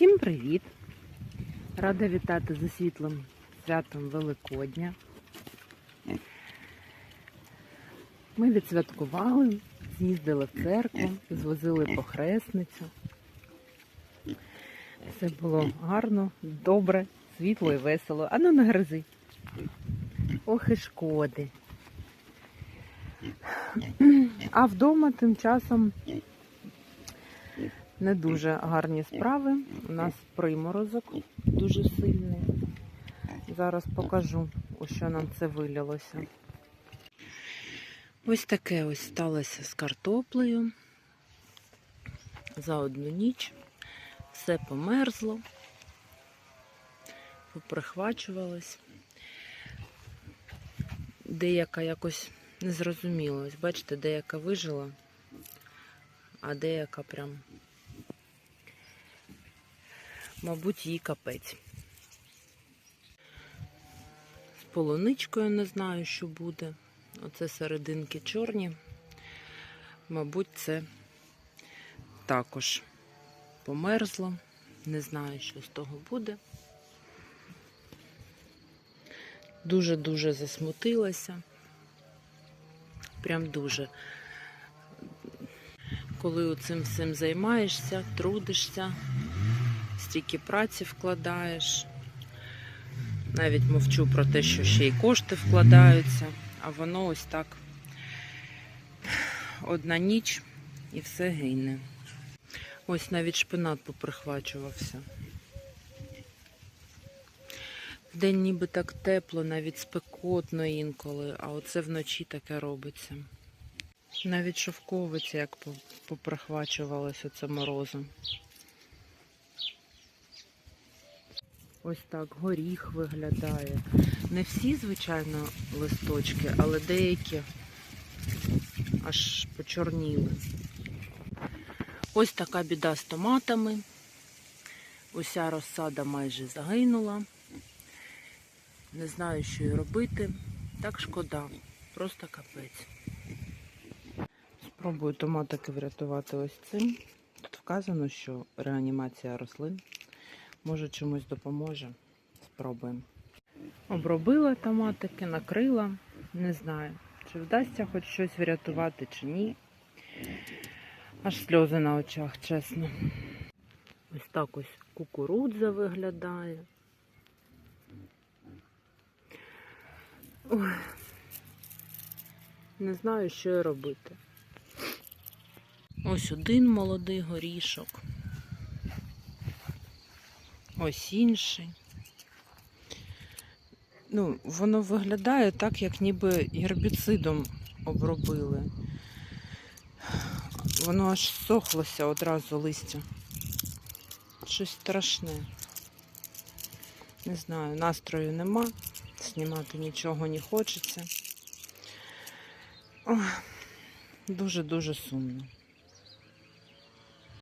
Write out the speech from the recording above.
Усім привіт! Рада вітати з світлим святом Великодня. Ми відсвяткували, з'їздили в церкву, звозили похресницю. Все було гарно, добре, світло і весело. Ану не гризи. Ох і шкоди. А вдома тим часом не дуже гарні справи. У нас приморозок дуже сильний. Зараз покажу, у що нам це вилилося. Ось таке ось сталося з картоплею. За одну ніч все померзло, поприхвачувалось. Деяка якось не зрозуміло. Бачите, деяка вижила, а деяка прям Мабуть, їй капець. З полуничкою не знаю, що буде. Оце серединки чорні. Мабуть, це також померзло. Не знаю, що з того буде. Дуже-дуже засмутилася. Прям дуже. Коли цим всім займаєшся, трудишся, стільки праці вкладаєш. Навіть мовчу про те, що ще й кошти вкладаються, а воно ось так одна ніч і все гине. Ось навіть шпинат поприхвачувався. Вдень ніби так тепло, навіть спекотно інколи, а оце вночі таке робиться. Навіть шовковиця як поприхвачувалась оце морозом. Ось так горіх виглядає. Не всі, звичайно, листочки, але деякі аж почорніли. Ось така біда з томатами. Уся розсада майже загинула. Не знаю, що й робити. Так шкода, просто капець. Спробую томатики врятувати ось цим. Тут вказано, що реанімація рослин. Може чомусь допоможе. Спробуємо. Обробила томатики, накрила. Не знаю, чи вдасться хоч щось врятувати, чи ні. Аж сльози на очах, чесно. Ось так ось кукурудза виглядає. Ой. Не знаю, що робити. Ось один молодий горішок. Ось інший. Ну, воно виглядає так, як ніби гербіцидом обробили. Воно аж сохлося одразу листя. Щось страшне. Не знаю, настрою нема, знімати нічого не хочеться. Дуже-дуже сумно.